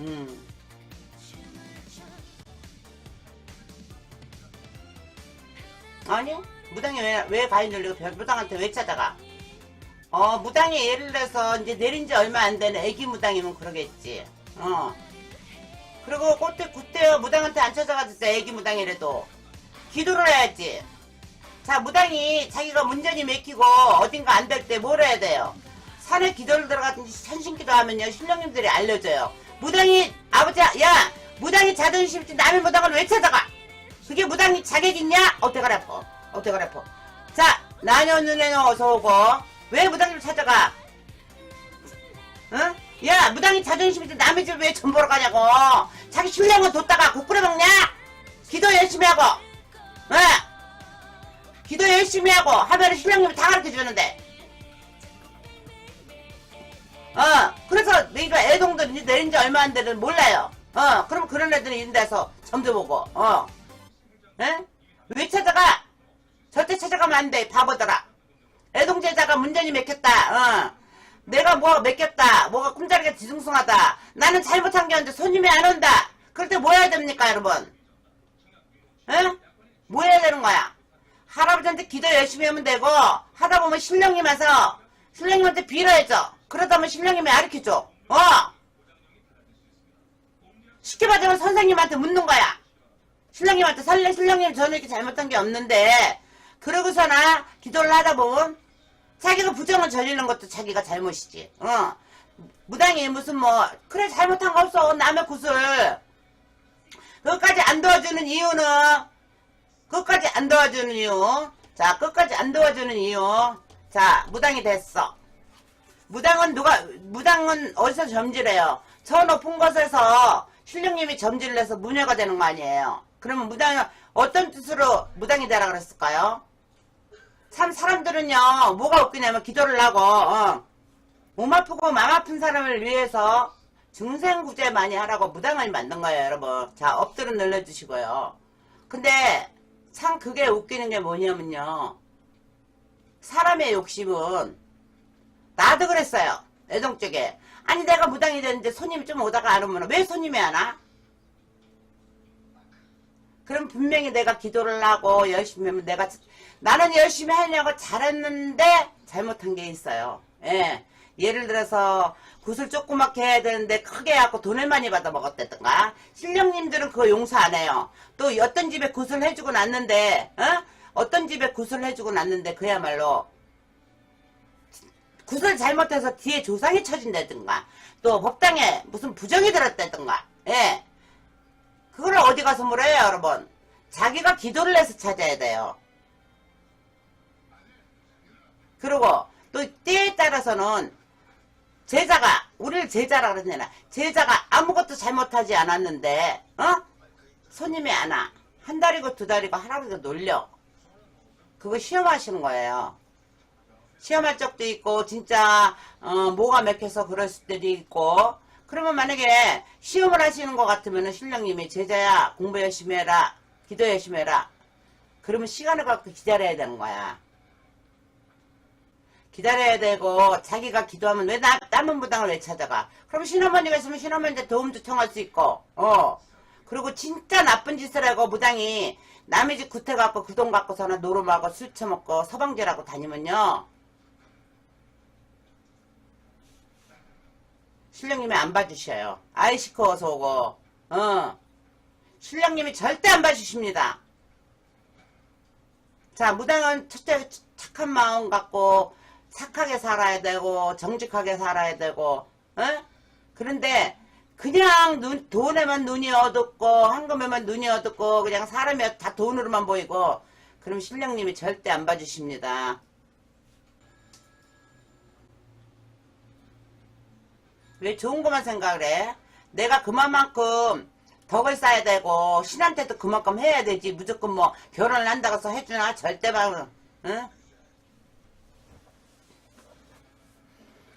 음. 아니 무당이 왜, 왜 가인 돌리고 별- 무당한테 왜 찾아가? 어 무당이 예를 들어서 이제 내린 지 얼마 안 되는 애기 무당이면 그러겠지. 어. 그리고 그때 그때요 무당한테 안 찾아가졌어 애기 무당이라도 기도를 해야지. 자 무당이 자기가 문전이 맥히고 어딘가 안 될 때 뭘 해야 돼요? 산에 기도를 들어가든지 천신기도 하면요 신령님들이 알려줘요. 무당이 아버지 야 무당이 자존심 있지 남의 무당을 왜 찾아가? 그게 무당이 자격 있냐? 어떻게 래퍼? 자 나녀 눈에는 어서 오고 왜 무당을 찾아가? 응? 야 무당이 자존심 있지 남의 집 왜 전 보러 가냐고 자기 신랑은 뒀다가 국 끓여 먹냐? 기도 열심히 하고 응? 기도 열심히 하고 하면 신랑님이 다 가르쳐 주는데 어 그래서 내가 내린 지 얼마 안 되는 몰라요. 어 그럼 그런 애들이 있는 데서 점도 보고 어. 에? 왜 찾아가? 절대 찾아가면 안 돼 바보들아. 애동제자가 문전이 맥혔다 어. 내가 뭐가 맥혔다 뭐가 꿈자리가 뒤숭숭하다. 나는 잘못한 게 아닌데 손님이 안 온다. 그럴 때 뭐 해야 됩니까 여러분? 에? 뭐 해야 되는 거야? 할아버지한테 기도 열심히 하면 되고 하다 보면 신령님 와서 신령님한테 빌어야죠 그러다 보면 신령님이 가르쳐줘. 어 쉽게 말하면 선생님한테 묻는 거야 신령님한테 설레 신령님 저는 이렇게 잘못한 게 없는데 그러고서나 기도를 하다 보면 자기가 부정을 저지르는 것도 자기가 잘못이지 어 무당이 무슨 뭐 그래 잘못한 거 없어 남의 구슬 그것까지 안 도와주는 이유는 끝까지 안 도와주는 이유. 자, 끝까지 안 도와주는 이유. 자, 무당이 됐어. 무당은 누가, 무당은 어디서 점질해요? 저 높은 곳에서 신령님이 점질을 해서 무녀가 되는 거 아니에요? 그러면 무당이 어떤 뜻으로 무당이 되라 그랬을까요? 참 사람들은요, 뭐가 웃기냐면 기도를 하고, 어, 몸 아프고 마음 아픈 사람을 위해서 증생구제 많이 하라고 무당을 만든 거예요, 여러분. 자, 엎드려 늘려주시고요. 근데 참 그게 웃기는 게 뭐냐면요. 사람의 욕심은 나도 그랬어요. 애동 쪽에. 아니 내가 무당이 됐는데 손님이 좀 오다가 안 오면 왜 손님이 안 와? 그럼 분명히 내가 기도를 하고 열심히 하면 내가 나는 열심히 하려고 잘했는데 잘못한 게 있어요. 예. 예를 들어서 굿을 조그맣게 해야 되는데 크게 해갖고 돈을 많이 받아 먹었다든가 신령님들은 그거 용서 안 해요. 또 어떤 집에 굿을 해주고 났는데 어? 어떤 집에 굿을 해주고 났는데 그야말로 굿을 잘못해서 뒤에 조상이 쳐진다든가 또 법당에 무슨 부정이 들었다든가 예. 그걸 어디 가서 물어요 여러분? 자기가 기도를 해서 찾아야 돼요. 그리고 또 때에 따라서는 제자가 우리를 제자라 그러잖아. 제자가 아무것도 잘못하지 않았는데 어? 손님이 안 와. 한 달이고 두 달이고 할아버지가 놀려. 그거 시험하시는 거예요 시험할 적도 있고 진짜 어, 뭐가 맥혀서 그랬을 때도 있고. 그러면 만약에 시험을 하시는 것 같으면 신령님이 제자야 공부 열심히 해라 기도 열심히 해라. 그러면 시간을 갖고 기다려야 되는 거야. 기다려야 되고 자기가 기도하면 왜 나, 남은 무당을 왜 찾아가? 그럼 신어머니가 있으면 신어머니한테 도움도 청할 수 있고 어. 그리고 진짜 나쁜 짓을 하고 무당이 남의 집 구태 갖고 그 돈 갖고서는 노름하고 술 처먹고 서방질하고 다니면요 신령님이 안 봐주셔요. 아이 시커워서 오고, 어. 신령님이 절대 안 봐주십니다. 자, 무당은 첫째 착한 마음 갖고, 착하게 살아야 되고, 정직하게 살아야 되고, 어? 그런데, 그냥 눈, 돈에만 눈이 어둡고, 황금에만 눈이 어둡고, 그냥 사람이 다 돈으로만 보이고, 그럼 신령님이 절대 안 봐주십니다. 왜 좋은 것만 생각을 해? 내가 그만큼 덕을 쌓아야 되고 신한테도 그만큼 해야 되지. 무조건 뭐 결혼을 한다고 해서 해주나? 절대 말 응?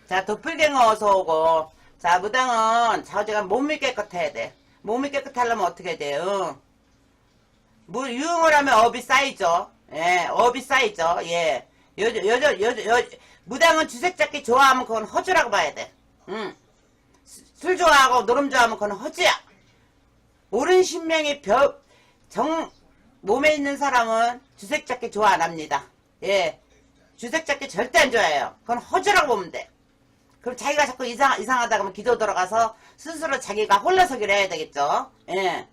자 도플갱어 어서 오고. 자 무당은 자우지가 몸이 깨끗해야 돼. 몸이 깨끗하려면 어떻게 돼요? 뭐 유흥을 하면 업이 쌓이죠. 예 업이 쌓이죠. 예. 여자 여자 여 무당은 주색 잡기 좋아하면 그건 허주라고 봐야 돼. 응. 수- 술 좋아하고 노름 좋아하면 그건 허지야. 옳은 신명이 벼, 정, 몸에 있는 사람은 주색 잡기 좋아 안 합니다. 예. 주색 잡기 절대 안 좋아해요. 그건 허주라고 보면 돼. 그럼 자기가 자꾸 이상, 이상하다 그러면 기도 들어가서 스스로 자기가 홀라서기를 해야 되겠죠. 예.